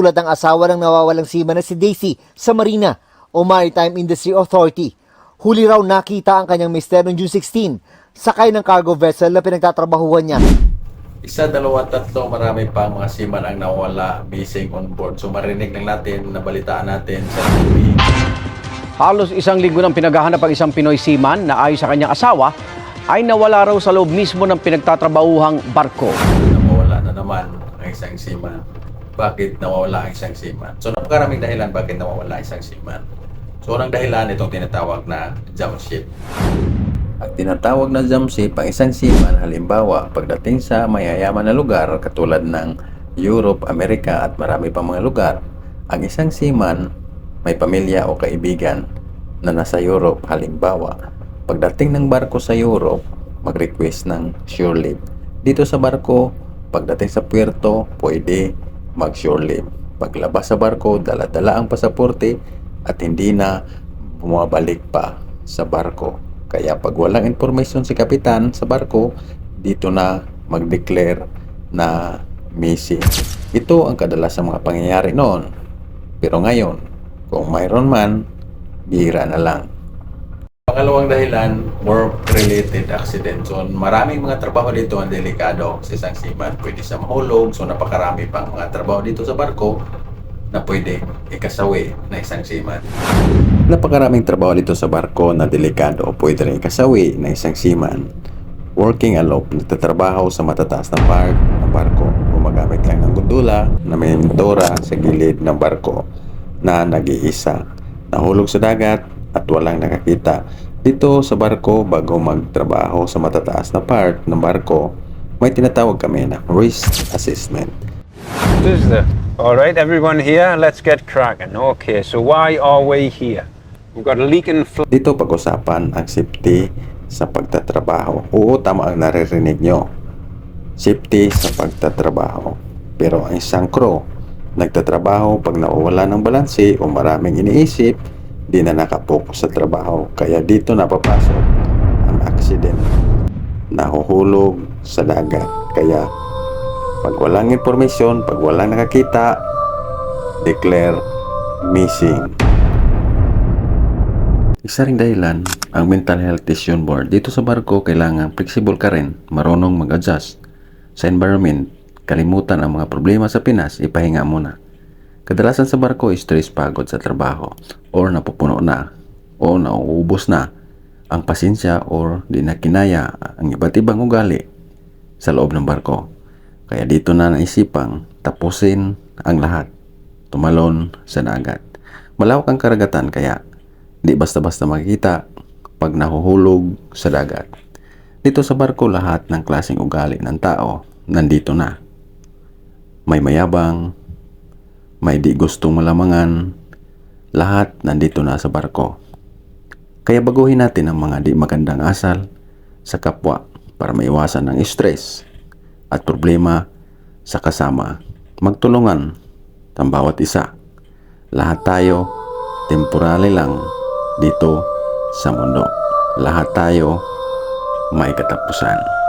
tulad ng asawa ng nawawalang seaman na si Daisy sa Marina o Maritime Industry Authority. Huli raw nakita ang kanyang mister noong June 16, sakay ng cargo vessel na pinagtatrabahuhan niya. Isa, dalawa, tatlo, marami pa mga seaman ang nawala, missing on board. So marinig lang natin, nabalitaan natin sa TV. Halos isang linggo nang pinaghahanap ang isang Pinoy seaman na ayon sa kanyang asawa ay nawala raw sa loob mismo ng pinagtatrabahuhang barko. Nawawala na naman ang isang seaman. Bakit nawawala ang isang seaman? So napakaraming dahilan bakit nawawala ang isang seaman. So unang dahilan itong tinatawag na jump ship. Ang tinatawag na jump ship ang isang seaman halimbawa pagdating sa mayayaman na lugar katulad ng Europe, Amerika at marami pang mga lugar. Ang isang seaman may pamilya o kaibigan na nasa Europe halimbawa pagdating ng barko sa Europe mag-request ng shore leave. Dito sa barko, pagdating sa puerto, pwede mag-shore leave. Paglabas sa barko, dala-dala ang pasaporte at hindi na bumabalik pa sa barko. Kaya pag walang information si kapitan sa barko, dito na mag-declare na missing. Ito ang kadalasang mga pangyayari noon. Pero ngayon, kung mayroon man, bihira na lang. Pangalawang dahilan, work-related accident. So, maraming mga trabaho dito ang delikado sa isang seaman. Pwede sa mahulog. So, napakarami pang mga trabaho dito sa barko na pwede ikasawi na isang seaman. Napakaraming trabaho dito sa barko na delikado o pwede rin ikasawi na isang seaman. Working aloft, nagtatrabaho sa matataas na part ng barko. Gumagamit lang ng gundula na may mentora sa gilid ng barko na nag-iisa. Nahulog sa dagat at walang nakakita. Dito sa barko, bago magtrabaho sa matataas na part ng barko, may tinatawag kami na risk assessment. This is the. All right, everyone here, let's get cracking. Okay, so why are we here? We've got a leaking fl- Dito pag-usapan ang safety sa pagtatrabaho. Oo, tama ang naririnig nyo. Safety sa pagtatrabaho. Pero ang isang crew, nagtatrabaho pag nawawala ng balanse o maraming iniisip, di na nakapokus sa trabaho. Kaya dito napapasok ang accident. Nahuhulog sa dagat. Kaya pag walang informasyon, pag walang nakakita, declare missing. Isa ring dahilan, ang mental health decision board. Dito sa barko, kailangan flexible ka rin, marunong mag-adjust. Sa environment, kalimutan ang mga problema sa Pinas, ipahinga muna. Kadalasan sa barko, stress pagod sa trabaho, or napupuno na, o nauubos na ang pasensya or di na kinaya ang iba't ibang ugali sa loob ng barko. Kaya dito na naisipang tapusin ang lahat, tumalon sa dagat. Malawak ang karagatan kaya Di basta-basta makikita pag nahuhulog sa dagat. Dito sa barko lahat ng klaseng ugali ng tao nandito na. May mayabang, may di gustong malamangan, lahat nandito na sa barko. Kaya baguhin natin ang mga di magandang asal sa kapwa para maiwasan ng stress at problema sa kasama. Magtulungan ang bawat isa. Lahat tayo, temporary lang dito sa mundo. Lahat tayo may katapusan.